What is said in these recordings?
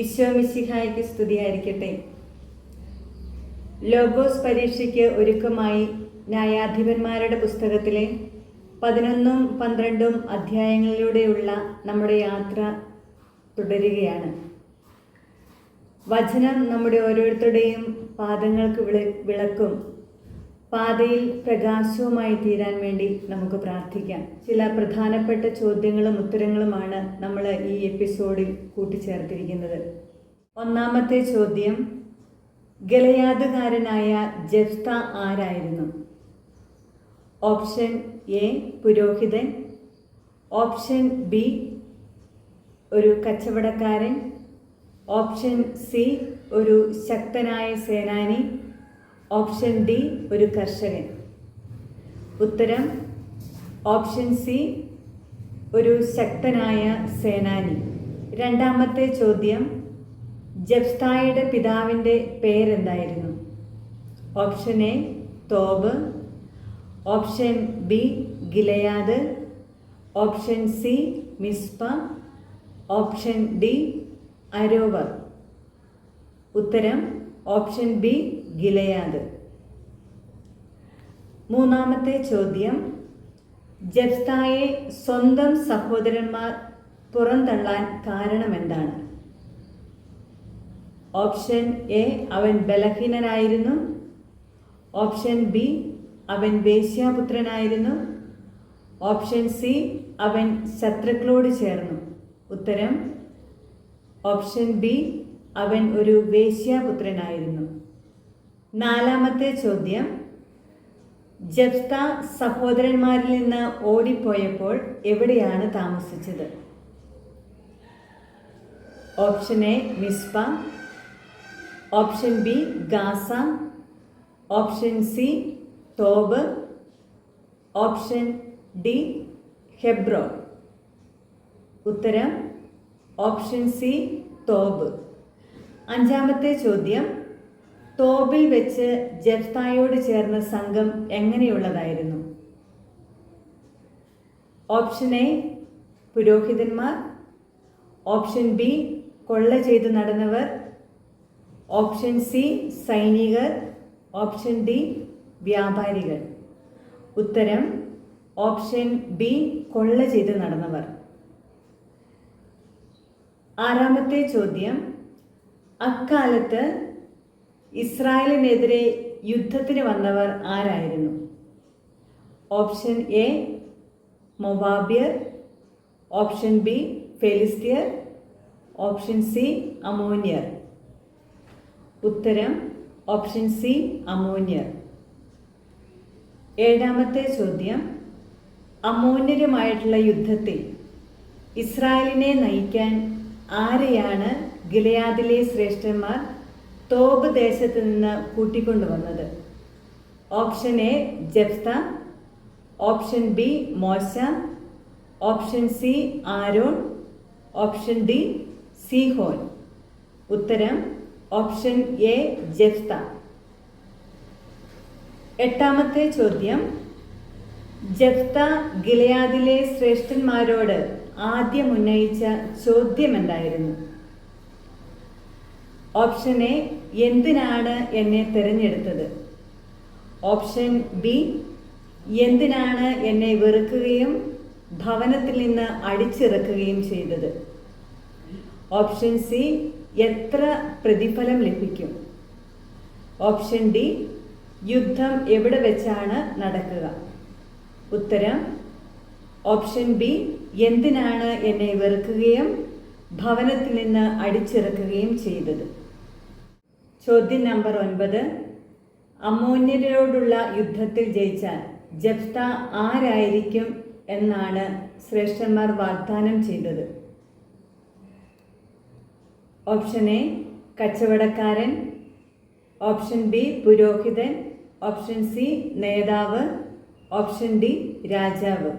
ഈശോ മിശിഹായ്ക്ക് സ്തുതിയായിരിക്കട്ടെ. ലോഗോസ് പരീക്ഷയ്ക്ക് ഒരുക്കമായി ന്യായാധിപന്മാരുടെ പുസ്തകത്തിലെ പതിനൊന്നും പന്ത്രണ്ടും അധ്യായങ്ങളിലൂടെയുള്ള നമ്മുടെ യാത്ര തുടരുകയാണ്. വചനം നമ്മുടെ ഓരോരുത്തരുടെയും പാദങ്ങൾക്ക് വിളക്കും. പാതയിൽ പ്രകാശവുമായി തീരാൻ വേണ്ടി നമുക്ക് പ്രാർത്ഥിക്കാം. ചില പ്രധാനപ്പെട്ട ചോദ്യങ്ങളും ഉത്തരങ്ങളുമാണ് നമ്മൾ ഈ എപ്പിസോഡിൽ കൂട്ടിച്ചേർത്തിരിക്കുന്നത്. ഒന്നാമത്തെ ചോദ്യം ഗലയാതുകാരനായ ജഫ്ത ആരായിരുന്നു? ഓപ്ഷൻ എ പുരോഹിതൻ. ഓപ്ഷൻ ബി ഒരു കച്ചവടക്കാരൻ. ഓപ്ഷൻ സി ഒരു ശക്തനായ സേനാനി. ഓപ്ഷൻ ഡി ഒരു കർഷകൻ. ഉത്തരം ഓപ്ഷൻ സി ഒരു ശക്തനായ സേനാനി. രണ്ടാമത്തെ ചോദ്യം ജബ്സ്തായുടെ പിതാവിന്റെ പേരെന്തായിരുന്നു? Option A Tob. Option B Gilead. Option C Mizpah. Option D Aroer ഉത്തരം ഓപ്ഷൻ ബി ഗിലയാദ്. മൂന്നാമത്തെ ചോദ്യം. ജബ്സ്തായെ സ്വന്തം സഹോദരന്മാർ പുറന്തള്ളാൻ കാരണമെന്താണ്? ഓപ്ഷൻ എ അവൻ ബലഹീനനായിരുന്നു. ഓപ്ഷൻ ബി അവൻ വേശ്യാപുത്രനായിരുന്നു. ഓപ്ഷൻ സി അവൻ ശത്രുക്കളോട് ചേർന്നു. ഉത്തരം ഓപ്ഷൻ ബി അവൻ ഒരു വേശ്യാപുത്രനായിരുന്നു. നാലാമത്തെ ചോദ്യം. ജപ്ത സഹോദരന്മാരിൽ നിന്ന് ഓടിപ്പോയപ്പോൾ എവിടെയാണ് താമസിച്ചത്? Option A Mizpah. Option B Gaza. Option C Tob. Option D Hebron ഉത്തരം ഓപ്ഷൻ സി തോബ്. അഞ്ചാമത്തെ ചോദ്യം. തോബിൽ വെച്ച് ജപ്തായോട് ചേർന്ന സംഘം എങ്ങനെയുള്ളതായിരുന്നു? ഓപ്ഷൻ എ പുരോഹിതന്മാർ. ഓപ്ഷൻ ബി കൊള്ള ചെയ്തു നടന്നവർ. ഓപ്ഷൻ സി സൈനികർ. ഓപ്ഷൻ ഡി വ്യാപാരികൾ. ഉത്തരം ഓപ്ഷൻ ബി കൊള്ള ചെയ്ത് നടന്നവർ. ആറാമത്തെ ചോദ്യം അക്കാലത്ത് ഇസ്രായേലിനെതിരെ യുദ്ധത്തിന് വന്നവർ ആരായിരുന്നു? ഓപ്ഷൻ എ മൊബാബിയർ ഓപ്ഷൻ ബി ഫെലിസ്തിയർ. ഓപ്ഷൻ സി അമോനിയർ. ഉത്തരം ഓപ്ഷൻ സി അമോനിയർ. ഏഴാമത്തെ ചോദ്യം അമോന്യരുമായിട്ടുള്ള യുദ്ധത്തിൽ ഇസ്രായേലിനെ നയിക്കാൻ ആരെയാണ് ഗിലയാദിലെ ശ്രേഷ്ഠന്മാർ തോബ് ദേശത്ത് നിന്ന് കൂട്ടിക്കൊണ്ടുവന്നത്. Option A Jephthah. Option B മോശ. Option C Aaron. Option D Sihon. ഉത്തരം ഓപ്ഷൻ എ ജപ്ത. എട്ടാമത്തെ ചോദ്യം. ജഫ്ത ഗിലയാദിലെ ശ്രേഷ്ഠന്മാരോട് ആദ്യം ഉന്നയിച്ച ചോദ്യം എന്തായിരുന്നു ഓപ്ഷൻ എ എന്തിനാണ് എന്നെ തിരഞ്ഞെടുത്തത്? ഓപ്ഷൻ ബി എന്തിനാണ് എന്നെ വെറുക്കുകയും ഭവനത്തിൽ നിന്ന് അടിച്ചിറക്കുകയും ചെയ്തത്? ഓപ്ഷൻ സി എത്ര പ്രതിഫലം ലഭിക്കും? ഓപ്ഷൻ ഡി യുദ്ധം എവിടെ വെച്ചാണ് നടക്കുക? ഉത്തരം ഓപ്ഷൻ ബി എന്തിനാണ് എന്നെ വെറുക്കുകയും ഭവനത്തിൽ നിന്ന് അടിച്ചിറക്കുകയും ചെയ്തത്? ചോദ്യം നമ്പർ ഒൻപത്. അമോന്യരോടുള്ള യുദ്ധത്തിൽ ജയിച്ചാൽ ജപ്ത ആരായിരിക്കും എന്നാണ് ശ്രേഷ്ഠന്മാർ വാഗ്ദാനം ചെയ്തത്. ഓപ്ഷൻ എ കച്ചവടക്കാരൻ. ഓപ്ഷൻ ബി പുരോഹിതൻ. ഓപ്ഷൻ സി നേതാവ്. ഓപ്ഷൻ ഡി രാജാവ്.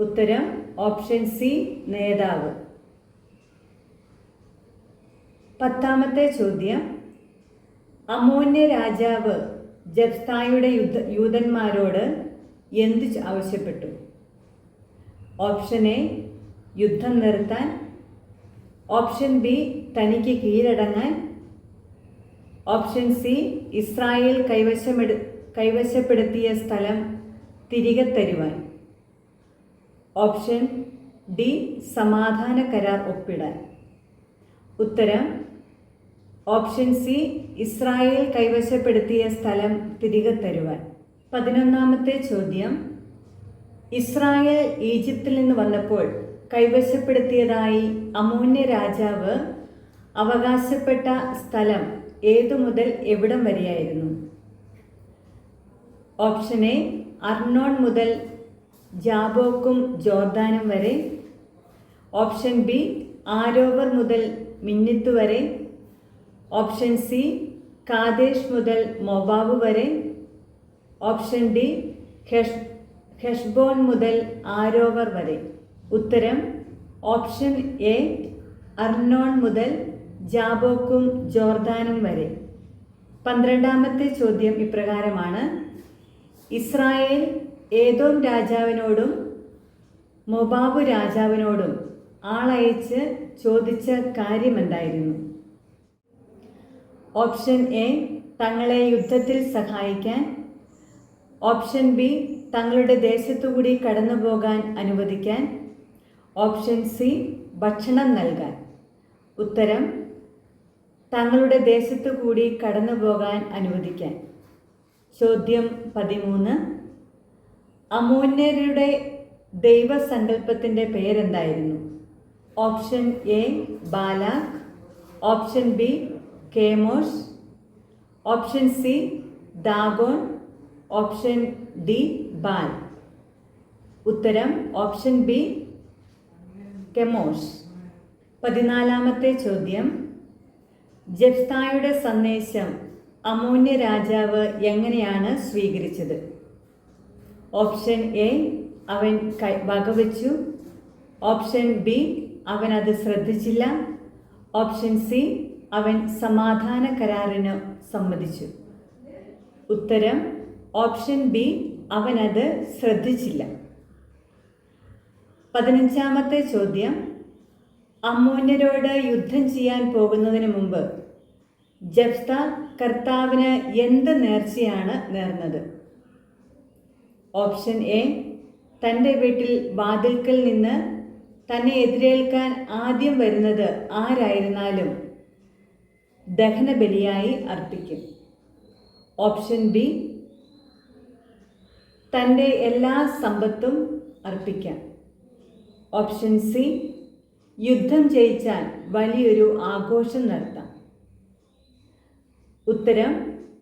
ഉത്തരം ഓപ്ഷൻ സി നേതാവ്. പത്താമത്തെ ചോദ്യം അമോന്യ രാജാവ് ജബ്സ്തായുടെ യുദ്ധ യൂതന്മാരോട് എന്ത് ആവശ്യപ്പെട്ടു? ഓപ്ഷൻ എ യുദ്ധം നിർത്താൻ. ഓപ്ഷൻ ബി തനിക്ക് കീഴടങ്ങാൻ. ഓപ്ഷൻ സി ഇസ്രായേൽ കൈവശമെടു കൈവശപ്പെടുത്തിയ സ്ഥലം തിരികെ തരുവാൻ. ഓപ്ഷൻ ഡി സമാധാന കരാർ ഒപ്പിടാൻ. ഉത്തരം ഓപ്ഷൻ സി ഇസ്രായേൽ കൈവശപ്പെടുത്തിയ സ്ഥലം തിരികെ തരുവാൻ പതിനൊന്നാമത്തെ ചോദ്യം ഇസ്രായേൽ ഈജിപ്തിൽ നിന്ന് വന്നപ്പോൾ കൈവശപ്പെടുത്തിയതായി അമൂന്യ രാജാവ് അവകാശപ്പെട്ട സ്ഥലം ഏതു മുതൽ എവിടം വരെയായിരുന്നു? ഓപ്ഷൻ എ അർണോൺ മുതൽ ജാബോക്കും ജോർദാനും വരെ. ഓപ്ഷൻ ബി ആരോവർ മുതൽ മിന്നിത്ത് വരെ. ഓപ്ഷൻ സി കാദേശ് മുതൽ മൊബാബ് വരെ. ഓപ്ഷൻ ഡി ഹെഷ് ഹെഷ്ബോൺ മുതൽ ആരോവർ വരെ. ഉത്തരം ഓപ്ഷൻ എ അർണോൺ മുതൽ ജാബോക്കും ജോർദാനും വരെ. പന്ത്രണ്ടാമത്തെ ചോദ്യം ഇപ്രകാരമാണ്. ഇസ്രായേൽ ഏതോം രാജാവിനോടും മൊബാബു രാജാവിനോടും ആളയച്ച് ചോദിച്ച കാര്യമെന്തായിരുന്നു? ഓപ്ഷൻ എ തങ്ങളെ യുദ്ധത്തിൽ സഹായിക്കാൻ. ഓപ്ഷൻ ബി തങ്ങളുടെ ദേശത്തുകൂടി കടന്നു പോകാൻ അനുവദിക്കാൻ. ഓപ്ഷൻ സി ഭക്ഷണം നൽകാൻ. ഉത്തരം തങ്ങളുടെ ദേശത്തു കൂടി കടന്നു പോകാൻ അനുവദിക്കാൻ. ചോദ്യം പതിമൂന്ന് അമൂന്യരുടെ ദൈവസങ്കല്പത്തിന്റെ പേരെന്തായിരുന്നു? Option A Balak. Option B Chemosh option C Dagon option D Baal ഉത്തരം ഓപ്ഷൻ ബി കെമോഷ് പതിനാലാമത്തെ ചോദ്യം. ജഫ്തായുടെ സന്ദേശം അമോന്യ രാജാവ് എങ്ങനെയാണ് സ്വീകരിച്ചത്? ഓപ്ഷൻ എ അവൻ വകവെച്ചു. ഓപ്ഷൻ ബി അവൻ അത് ശ്രദ്ധിച്ചില്ല. ഓപ്ഷൻ സി അവൻ സമാധാന കരാറിന് സമ്മതിച്ചു. ഉത്തരം ഓപ്ഷൻ ബി അവനത് ശ്രദ്ധിച്ചില്ല. പതിനഞ്ചാമത്തെ ചോദ്യം അമ്മൂന്യരോട് യുദ്ധം ചെയ്യാൻ പോകുന്നതിന് മുമ്പ് ജഫ്ത കർത്താവിന് എന്ത് നേർച്ചയാണ് നേർന്നത്? ഓപ്ഷൻ എ തന്റെ വീട്ടിൽ വാതിൽക്കൽ നിന്ന് തന്നെ എതിരേൽക്കാൻ ആദ്യം വരുന്നത് ആരായിരുന്നാലും ദഹനബലിയായി അർപ്പിക്കും. ഓപ്ഷൻ ബി തന്റെ എല്ലാ സമ്പത്തും അർപ്പിക്കാം. ഓപ്ഷൻ സി യുദ്ധം ജയിച്ചാൽ വലിയൊരു ആഘോഷം നടത്താം. ഉത്തരം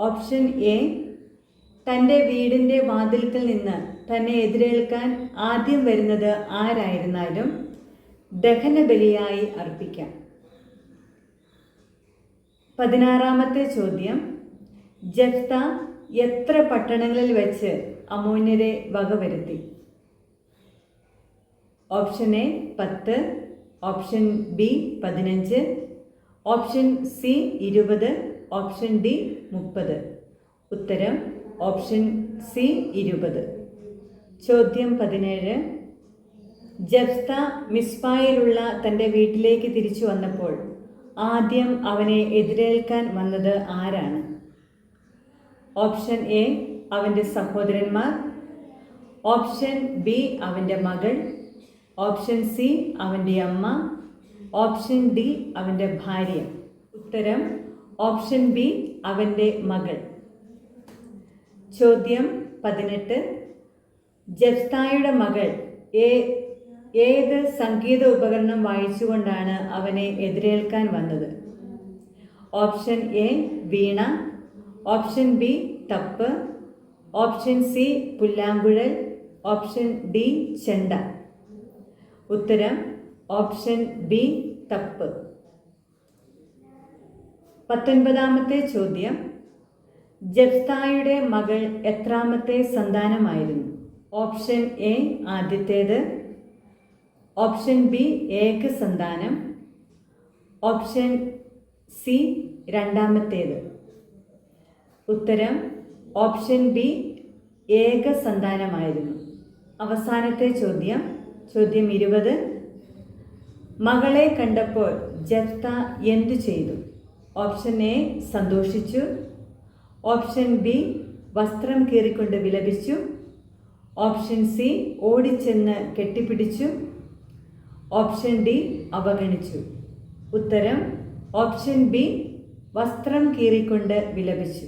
ഓപ്ഷൻ എ തന്റെ വീടിന്റെ വാതിൽക്കൽ നിന്ന് തന്നെ എതിരേൽക്കാൻ ആദ്യം വരുന്നത് ആരായിരുന്നാലും ദഹനബലിയായി അർപ്പിക്കാം. പതിനാറാമത്തെ ചോദ്യം. ജഫ്ത എത്ര പട്ടണങ്ങളിൽ വെച്ച് അമോന്യരെ വകവരുത്തി ഓപ്ഷൻ എ പത്ത് ഓപ്ഷൻ ബി പതിനഞ്ച് ഓപ്ഷൻ സി ഇരുപത് ഓപ്ഷൻ ഡി മുപ്പത്. ഉത്തരം ഓപ്ഷൻ സി ഇരുപത്. ചോദ്യം പതിനേഴ്. ജഫ്ത മിസ്ബായിലുള്ള തന്റെ വീട്ടിലേക്ക് തിരിച്ചു വന്നപ്പോൾ ആദ്യം അവനെ എതിരേൽക്കാൻ വന്നത് ആരാണ്? ഓപ്ഷൻ എ അവന്റെ സഹോദരന്മാർ. ഓപ്ഷൻ ബി അവന്റെ മകൾ. ഓപ്ഷൻ സി അവന്റെ അമ്മ. ഓപ്ഷൻ ഡി അവന്റെ ഭാര്യ. ഉത്തരം ഓപ്ഷൻ ബി അവന്റെ മകൾ. ചോദ്യം പതിനെട്ട്. ജപ്തായുടെ മകൾ ഏ ഏത് സംഗീത ഉപകരണം വായിച്ചുകൊണ്ടാണ് അവനെ എതിരേൽക്കാൻ വന്നത്? ഓപ്ഷൻ എ വീണ. ഓപ്ഷൻ ബി തപ്പ്. ഓപ്ഷൻ സി പുല്ലാങ്കുഴൽ ഓപ്ഷൻ ഡി ചെണ്ട. ഉത്തരം ഓപ്ഷൻ ബി തപ്പ്. പത്തൊൻപതാമത്തെ ചോദ്യം. ജഫ്തായുടെ മകൾ എത്രാമത്തെ സന്താനമായിരുന്നു? ഓപ്ഷൻ എ ആദ്യത്തേത്. ഓപ്ഷൻ ബി ഏക സന്താനം. ഓപ്ഷൻ സി രണ്ടാമത്തേത്. ഉത്തരം ഓപ്ഷൻ ബി ഏക സന്താനമായിരുന്നു. അവസാനത്തെ ചോദ്യം ചോദ്യം ഇരുപത്. മകളെ കണ്ടപ്പോൾ ജഫ്ത എന്തു ചെയ്തു? ഓപ്ഷൻ എ സന്തോഷിച്ചു. ഓപ്ഷൻ ബി വസ്ത്രം കീറിക്കൊണ്ട് വിലപിച്ചു. ഓപ്ഷൻ സി ഓടിച്ചെന്ന് കെട്ടിപ്പിടിച്ചു. ഓപ്ഷൻ ഡി അവഗണിച്ചു. ഉത്തരം ഓപ്ഷൻ ബി വസ്ത്രം കീറിക്കൊണ്ട് വിലപിച്ചു.